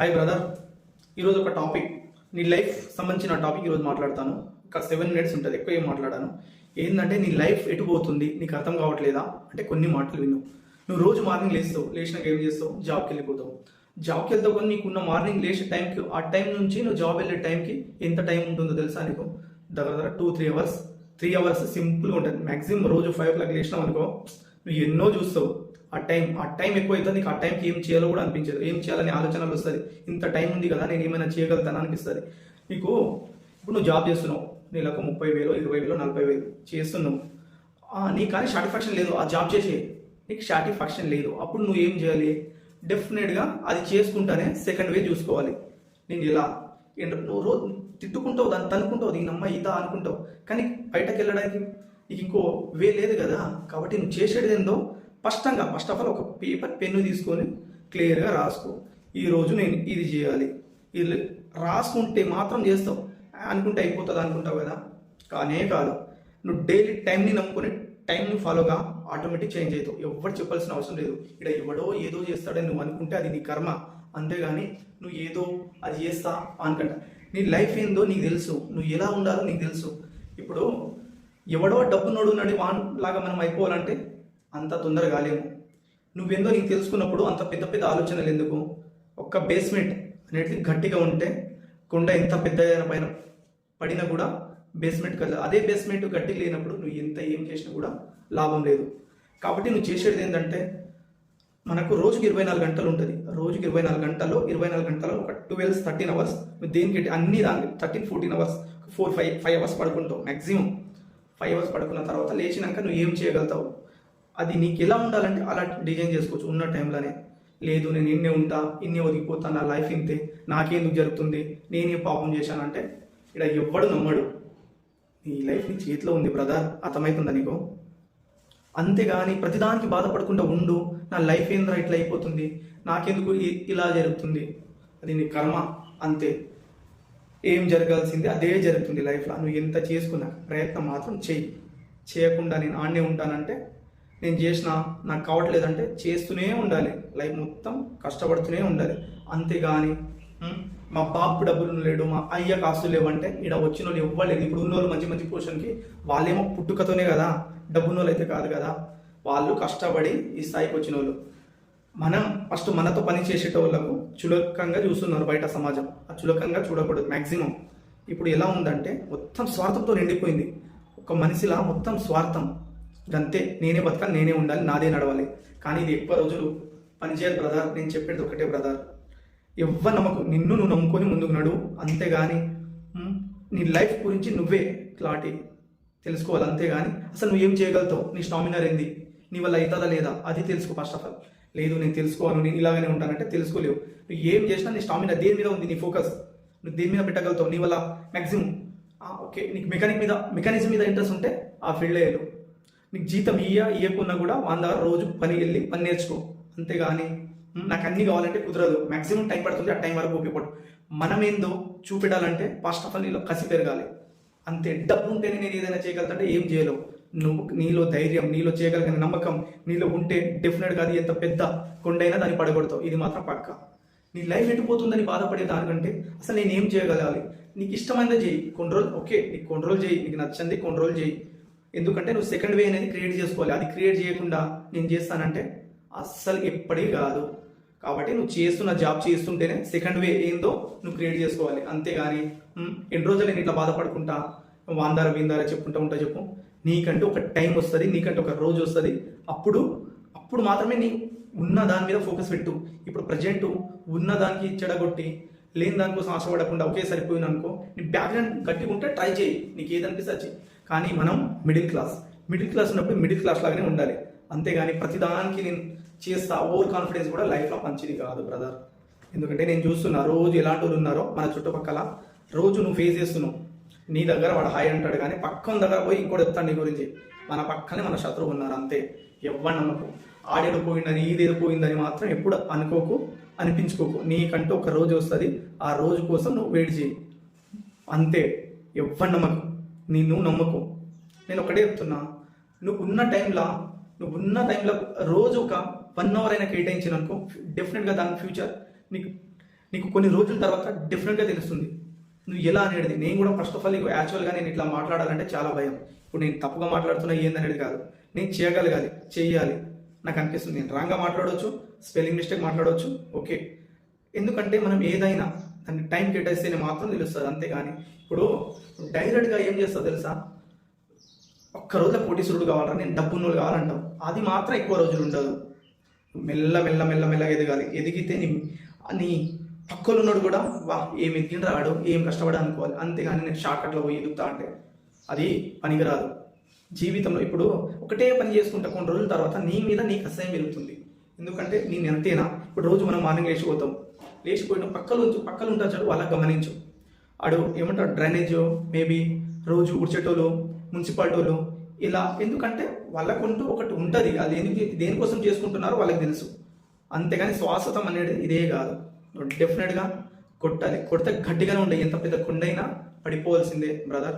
Hi brother ఈరోజు ఒక topic నీ లైఫ్ సంబంధించిన టాపిక్ ఈరోజు మాట్లాడతాను. ఒక సెవెన్ మినిట్స్ ఉంటుంది ఎక్కువ ఏం మాట్లాడాను. ఏంటంటే నీ లైఫ్ ఎటు పోతుంది నీకు అర్థం కావట్లేదా? అంటే కొన్ని మాటలు విను. నువ్వు రోజు మార్నింగ్ లేస్తావు లేచినాక ఏం చేస్తావు? జాబ్కి వెళ్ళిపోతావు. జాబ్కి వెళ్తావు కానీ నీకున్న మార్నింగ్ లేచే టైంకి ఆ టైం నుంచి నువ్వు జాబ్ వెళ్ళే టైంకి ఎంత టైం ఉంటుందో తెలుసా నీకు? దగ్గర దగ్గర two three hours three hours సింపుల్గా ఉంటుంది. మ్యాక్సిమం రోజు ఫైవ్ ఓ క్లాక్ లేచినావు అనుకో నువ్వు ఎన్నో చూస్తావు. ఆ టైం ఆ టైం ఎక్కువ అవుతుంది నీకు ఆ టైంకి ఏం చేయాలో కూడా అనిపించదు. ఏం చేయాలని ఆలోచనలు వస్తుంది. ఇంత టైం ఉంది కదా నేను ఏమైనా చేయగలుగుతాను అనిపిస్తుంది. నీకు ఇప్పుడు నువ్వు జాబ్ చేస్తున్నావు. నెలకు ముప్పై వేలు ఇరవై వేలు నలభై వేలు చేస్తున్నావు. నీకు కానీ సాటిస్ఫాక్షన్ లేదు. ఆ జాబ్ చేసే నీకు సాటిస్ఫాక్షన్ లేదు. అప్పుడు నువ్వు ఏం చేయాలి? డెఫినెట్గా అది చేసుకుంటానే సెకండ్ వే చూసుకోవాలి. నేను ఇలా నువ్వు రోజు తిట్టుకుంటావు దాన్ని తనుకుంటావు దీని అమ్మ ఇదా అనుకుంటావు. కానీ బయటకు వెళ్ళడానికి నీకు ఇంకో వే లేదు కదా. కాబట్టి నువ్వు చేసేది ఏందో స్పష్టంగా ఫస్ట్ ఆఫ్ ఆల్ ఒక పేపర్ పెన్ను తీసుకొని క్లియర్గా రాసుకో. ఈరోజు నేను ఇది చేయాలి. ఇది రాసుకుంటే మాత్రం చేస్తావు. అనుకుంటే అయిపోతుంది అనుకుంటావు కదా? కానే కాదు. నువ్వు డైలీ టైంని నమ్ముకొని టైంని ఫాలోగా ఆటోమేటిక్ చేంజ్ అవుతావు. ఎవరు చెప్పాల్సిన అవసరం లేదు. ఇక్కడ ఎవడో ఏదో చేస్తాడని నువ్వు అనుకుంటే అది నీ కర్మ. అంతేగాని నువ్వు ఏదో అది చేస్తా అనుకుంటా. నీ లైఫ్ ఏందో నీకు తెలుసు. నువ్వు ఎలా ఉండాలో నీకు తెలుసు. ఇప్పుడు ఎవడో డబ్బునోడు నడి వాన్ లాగా మనం అయిపోవాలంటే అంత తొందరగా కాలేము నువ్వేందో నీకు తెలుసుకున్నప్పుడు అంత పెద్ద పెద్ద ఆలోచనలు ఎందుకు? ఒక్క బేస్మెంట్ అనేది గట్టిగా ఉంటే కొండ ఎంత పెద్ద పైన పడినా కూడా బేస్మెంట్ కదా అదే బేస్మెంట్ గట్టి లేనప్పుడు నువ్వు ఎంత ఏం చేసినా కూడా లాభం లేదు. కాబట్టి నువ్వు చేసేది ఏంటంటే మనకు రోజుకి ఇరవై నాలుగు గంటలు ఉంటుంది. రోజుకి ఇరవై నాలుగు గంటల్లో ఇరవై నాలుగు గంటలు ఒక ట్వెల్వ్ థర్టీన్ అవర్స్ నువ్వు దేనికి అన్ని దానికి thirteen fourteen hours four five five hours పడుకుంటావు maximum five hours పడుకున్న తర్వాత లేచినాక నువ్వు ఏం చేయగలుగుతావు? అది నీకు ఎలా ఉండాలంటే అలా డిజైన్ చేసుకోవచ్చు. ఉన్న టైంలోనే లేదు నేను ఇన్నే ఉంటా ఇన్నే ఒదిగిపోతాను నా లైఫ్ ఇంతే నాకెందుకు జరుగుతుంది నేనే పాపం చేశానంటే ఇక్కడ ఎవ్వడు నమ్మడు. నీ లైఫ్ నీ చేతిలో ఉంది బ్రదర్ అర్థమవుతుందా నీకు? అంతేగాని ప్రతిదానికి బాధపడకుండా ఉండు నా లైఫ్ ఏంద్రా ఇట్లా అయిపోతుంది నాకెందుకు ఇ- ఇలా జరుగుతుంది? అది నీ కర్మ అంతే. ఏం జరగాల్సింది అదే జరుగుతుంది లైఫ్లో. నువ్వు ఎంత చేసుకున్నా ప్రయత్నం మాత్రం చెయ్యి. చేయకుండా నేను ఆడనే ఉంటానంటే నేను చేసిన నాకు కావట్లేదంటే చేస్తూనే ఉండాలి. లైఫ్ మొత్తం కష్టపడుతూనే ఉండాలి. అంతేగాని మా పాప డబ్బులు లేడు మా అయ్య కాస్తులు లేవంటే ఇక్కడ వచ్చిన వాళ్ళు ఇవ్వలేదు ఇప్పుడు ఉన్న వాళ్ళు మంచి మంచి పొజిషన్కి వాళ్ళేమో పుట్టుకతోనే కదా డబ్బున్న వాళ్ళు అయితే కాదు కదా. వాళ్ళు కష్టపడి ఈ స్థాయికి వచ్చిన వాళ్ళు మనం ఫస్ట్ మనతో పని చేసేటోళ్ళకు చులకంగా చూస్తున్నారు బయట సమాజం. ఆ చులకంగా చూడకూడదు మ్యాక్సిమం ఇప్పుడు ఎలా ఉందంటే మొత్తం స్వార్థంతో నిండిపోయింది. ఒక మనిషిలా మొత్తం స్వార్థం. అంతే నేనే బతకాలి నేనే ఉండాలి నాదే నడవాలి. కానీ ఇది ఎక్కువ రోజులు పనిచేయాలి బ్రదర్ నేను చెప్పేది ఒకటే బ్రదర్ ఎవ్వరు నమ్మకు. నిన్ను నువ్వు నమ్ముకొని ముందుకు నడువు అంతేగాని నీ లైఫ్ గురించి నువ్వే క్లారిటీ తెలుసుకోవాలి. అంతేగాని అసలు నువ్వు ఏం చేయగలుగుతావు? నీ స్టామినర్ ఏంది? నీ వల్ల అవుతుందా లేదా? అది తెలుసుకో ఫస్ట్ ఆఫ్ ఆల్ లేదు నేను తెలుసుకోను నేను ఇలాగనే ఉంటానంటే తెలుసుకోలేవు. నువ్వు ఏం చేసినా నీ స్టామినా దేని మీద ఉంది? నీ ఫోకస్ నువ్వు దేని మీద పెట్టగలుగుతావు? నీ వల్ల మ్యాక్సిమం ఓకే నీకు మెకానిక్ మీద మెకానిజం మీద ఇంట్రెస్ట్ ఉంటే ఆ ఫీల్డ్ వెళ్ళు. నీకు జీతం ఇయ్య ఇయ్యకున్నా కూడా వంద రోజు పని వెళ్ళి పని నేర్చుకో. అంతేగాని నాకు అన్ని కావాలంటే కుదరదు. మాక్సిమం టైం పడుతుంది ఆ టైం వరకు ఉపయోగపడు మనం ఏందో చూపెట్టాలంటే ఫస్ట్ ఆఫ్ ఆల్ నీలో కసి పెరగాలి. అంతే. డబ్బు ఉంటేనే నేను ఏదైనా చేయగలుగుతాంటే ఏం చేయలేవు. నువ్వు నీలో ధైర్యం నీలో చేయగలిగిన నమ్మకం నీలో ఉంటే డెఫినెట్గా అది ఎంత పెద్ద కొండైనా దాన్ని పడగొడతావు. ఇది మాత్రం పక్క. నీ లైఫ్ ఎటుపోతుందని బాధపడే దానికంటే అసలు నేను ఏం చేయగలగాలి నీకు ఇష్టమైనది చేయి. కొన్ని రోజులు ఓకే నీకు కొన్ని రోజులు చేయి. నీకు నచ్చింది కొన్ని రోజులు చేయి. ఎందుకంటే నువ్వు సెకండ్ వే అనేది క్రియేట్ చేసుకోవాలి. అది క్రియేట్ చేయకుండా నేను చేస్తానంటే అస్సలు ఎప్పటికీ కాదు. కాబట్టి నువ్వు చేస్తున్న జాబ్ చేస్తుంటేనే సెకండ్ వే ఏందో నువ్వు క్రియేట్ చేసుకోవాలి. అంతేగాని ఎన్ని రోజులు నేను ఇట్లా బాధపడుకుంటా? వాందార వీందార చెప్పుకుంటా ఉంటా చెప్పు. నీకంటే ఒక టైం వస్తుంది నీకంటే ఒక రోజు వస్తుంది. అప్పుడు అప్పుడు మాత్రమే నీ ఉన్న దాని మీద ఫోకస్ పెట్టు. ఇప్పుడు ప్రజెంట్ ఉన్న దానికి చెడగొట్టి లేని దానికోసం ఆశపడకుండా ఒకే సరిపోయింది అనుకో నీ బ్యాక్గ్రౌండ్ గట్టిగా ఉంటే ట్రై చేయి. నీకు ఏదనిపిస్తే అది కానీ మనం మిడిల్ క్లాస్ మిడిల్ క్లాస్ ఉన్నప్పుడు మిడిల్ క్లాస్ లాగానే ఉండాలి. అంతేగాని ప్రతిదానికి నేను చేస్తా ఓవర్ కాన్ఫిడెన్స్ కూడా లైఫ్లో మంచిది కాదు బ్రదర్ ఎందుకంటే నేను చూస్తున్నా రోజు ఎలాంటి వాళ్ళు ఉన్నారో మన చుట్టుపక్కల రోజు నువ్వు ఫేస్ చేస్తున్నావు. నీ దగ్గర వాడు హాయ్ అంటాడు కానీ పక్కన దగ్గర పోయి ఇంకోటి చెప్తాను నీ గురించి. మన పక్కనే మన శత్రువు ఉన్నారు అంతే. ఎవ్వరు నమ్మకు. ఆడేడు పోయిందని ఈదేదో పోయిందని మాత్రం ఎప్పుడు అనుకోకు అనిపించుకోకు. నీకంటూ ఒక రోజు వస్తుంది. ఆ రోజు కోసం నువ్వు వెయిట్ చేయి. అంతే. ఎవ్వరు నమ్మకు. నీ నువ్వు నమ్మకు. నేను ఒకటే చెప్తున్నా నువ్వు ఉన్న టైంలో నువ్వు ఉన్న టైంలో రోజు ఒక వన్ అవర్ అయినా కేటాయించిన అనుకో డెఫినెట్గా దాని ఫ్యూచర్ నీకు నీకు కొన్ని రోజుల తర్వాత డెఫినెట్గా తెలుస్తుంది. నువ్వు ఎలా అనేది నేను కూడా ఫస్ట్ ఆఫ్ ఆల్ నీకు యాక్చువల్గా నేను ఇట్లా మాట్లాడాలంటే చాలా భయం. ఇప్పుడు నేను తప్పుగా మాట్లాడుతున్నా ఏందనేది కాదు. నేను చేయగలగాలి చేయాలి నాకు అనిపిస్తుంది. నేను రాంగ్గా మాట్లాడవచ్చు స్పెల్లింగ్ మిస్టేక్ మాట్లాడవచ్చు ఓకే ఎందుకంటే మనం ఏదైనా దాన్ని టైం కేటాయిస్తేనే మాత్రం తెలుస్తుంది అంతేగాని ఇప్పుడు డైరెక్ట్గా ఏం చేస్తావు తెలుసా? ఒక్క రోజులో కోటీశ్వరుడు కావాలరా? నేను డబ్బున్నోళ్ళు కావాలంటావు. అది మాత్రం ఎక్కువ రోజులు ఉండదు. మెల్ల మెల్ల మెల్ల మెల్లగా ఎదగాలి. ఎదిగితే నీ నీ పక్కలు ఉన్నాడు కూడా వా ఏం ఎదిగిన రాడు ఏం కష్టపడా అనుకోవాలి? అంతేగాని నేను షార్ట్కట్లో పోయి ఎదుగుతా అంటే అది పనికిరాదు. జీవితంలో ఇప్పుడు ఒకటే పని చేసుకుంటా కొన్ని రోజుల తర్వాత నీ మీద నీకు అసహ్యం పెరుగుతుంది. ఎందుకంటే నేను ఎంతేనా ఇప్పుడు రోజు మనం మార్నింగ్ లేచిపోతాం. లేచిపోయిన పక్కలు పక్కలు ఉంటారు చాలు వాళ్ళకి గమనించు. ఆడు ఏమంటారు? డ్రైనేజ్ మేబీ రోజు ఉడిచేటోళ్ళు మున్సిపాలిటీలు ఇలా ఎందుకంటే వాళ్ళకుంటూ ఒకటి ఉంటుంది. అది ఎందుకు దేనికోసం చేసుకుంటున్నారో వాళ్ళకి తెలుసు. అంతేగాని శ్వాసతం అనేది ఇదే కాదు. డెఫినెట్గా కొట్టాలి. కొడితే గట్టిగానే ఉండే. ఎంత పెద్ద కొండైనా పడిపోవాల్సిందే బ్రదర్.